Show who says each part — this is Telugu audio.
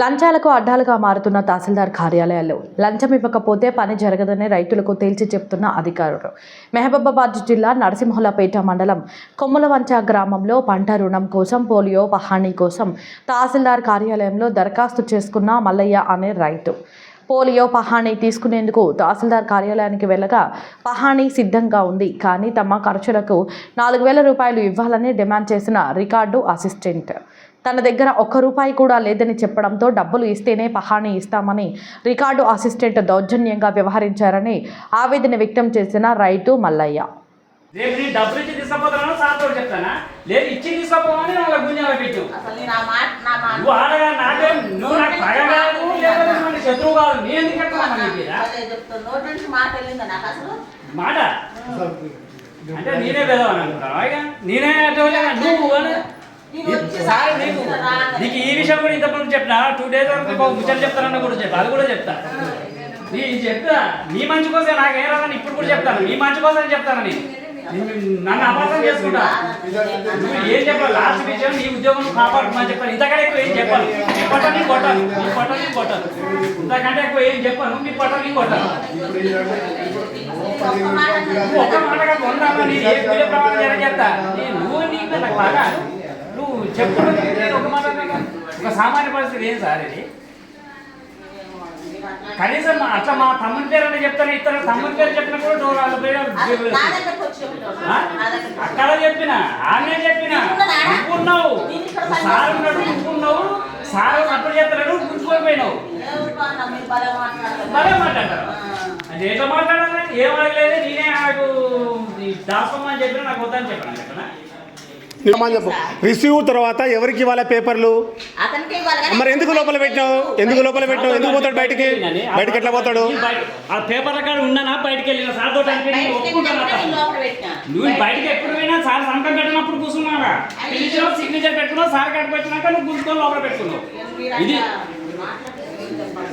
Speaker 1: లంచాలకు అడ్డాలుగా మారుతున్న తహసీల్దార్ కార్యాలయాల్లో లంచం ఇవ్వకపోతే పని జరగదని రైతులకు తేల్చి చెప్తున్న అధికారులు. మెహబూబాబాద్ జిల్లా నరసింహులపేట మండలం కొమ్ములవంచ గ్రామంలో పంట రుణం కోసం పోలియో పహాణీ కోసం తహసీల్దార్ కార్యాలయంలో దరఖాస్తు చేసుకున్న మల్లయ్య అనే రైతు. పోలియో పహాణీ తీసుకునేందుకు తహసీల్దార్ కార్యాలయానికి వెళ్ళగా పహాణీ సిద్ధంగా ఉంది. కానీ తమ ఖర్చులకు నాలుగు వేల రూపాయలు ఇవ్వాలని డిమాండ్ చేసిన రికార్డు అసిస్టెంట్ తన దగ్గర ఒక్క రూపాయి కూడా లేదని చెప్పడంతో డబ్బులు ఇస్తేనే పహాణీ ఇస్తామని రికార్డు అసిస్టెంట్ దౌర్జన్యంగా వ్యవహరించారని ఆవేదన వ్యక్తం చేసిన రైతు మల్లయ్య.
Speaker 2: రేపు నేను డబ్బులు ఇచ్చి తీసుకుపోతానో సార్తో చెప్తానా? లేదు ఇచ్చి తీసుకోపోమని వాళ్ళ గుంజాల పెట్టు.
Speaker 3: అసలు నేను ఆ మాట
Speaker 2: నువ్వు ఆడగా నాకే నువ్వు నాకు లేకపోతే శత్రువు కాదు. నేను ఎందుకు అంటే నేనే పెదవాను అనుకుంటాను? నేనే అటోలేగా నువ్వు నీకు ఈ విషయం కూడా ఇంతకుముందు చెప్పిన? టూ డేస్ వరకు ముచ్చట చెప్తానన్న కూడా చెప్పా. అది కూడా చెప్తా. నీ చెప్తా నీ మంచి కోసం నాకేం రాదని ఇప్పుడు కూడా చెప్తాను. నీ మంచి కోసం చెప్తాను నేను నన్ను అపార్థం చేసుకుంటా. నువ్వు ఏం చెప్పాలి? లాస్ట్ విషయం నీ ఉద్యోగం కాపాడుకోమని చెప్పాను ఇంతకంటే ఎక్కువ ఏం చెప్పాను నీ పొట్ట నీ కొట్టాను నీ పొట్ట నీ కొట్టాను ఇంతకంటే ఎక్కువ ఏం చెప్పాను? నీ పొట్ట నీ కొట్టాను
Speaker 3: ఒక్క మాట
Speaker 2: నువ్వు ఒక్క మాటగా కొన్నాను ఏ ప్రమాణం చేయడం చెప్తా నువ్వు నీకు నాకు బాగా నువ్వు నేను ఒక మాట. ఒక సామాన్య పరిస్థితి ఏం సార్ ఇది కనీసం అట్లా మా తమ్ముని పేరు అంటే చెప్తాను ఇతర తమ్ముని పేరు చెప్పిన కూడా డోర్ వాళ్ళ పేరు. అక్కడ చెప్పిన ఆమె చెప్పిన? నువ్వు
Speaker 3: పని
Speaker 2: సార్. ఉన్నాడు నువ్వు ఉన్నావు సార్ అప్పుడు చెప్తున్నాడు గుంజుకొని పోయినావు
Speaker 3: ఎవరు అన్నా మీరు భలే మాట్లాడతారు.
Speaker 2: అది ఎట్లా మాట్లాడాలని ఏం అడగలేదు నేనే నాకు దాసుకోమని చెప్పిన నాకు వద్దని చెప్పాను చెప్పనా
Speaker 4: చెప్పు రిసీవ్ తర్వాత ఎవరికి ఇవ్వాలి పేపర్లు? మరి ఎందుకు లోపల పెట్టినావు? ఎందుకు లోపల పెట్టినావు? ఎందుకు పోతాడు బయటికి? బయటికి ఎట్లా పోతాడు?
Speaker 2: ఆ పేపర్ల కాడ ఉన్నానా? బయటికి వెళ్ళిన సార్ తోటి. నువ్వు బయటికి ఎప్పుడు పోయినా సార్ సంతకం పెట్టినప్పుడు కూర్చున్నారా? పిలిచినావు సిగ్నేచర్ పెట్టుకున్నావు సార్ కట్టుకు వచ్చినాక నువ్వు గుంజుకొని లోపల పెట్టుకున్నావు. ఇది
Speaker 3: అట్లా మాట్లాడితే ఏం చెప్పాలి?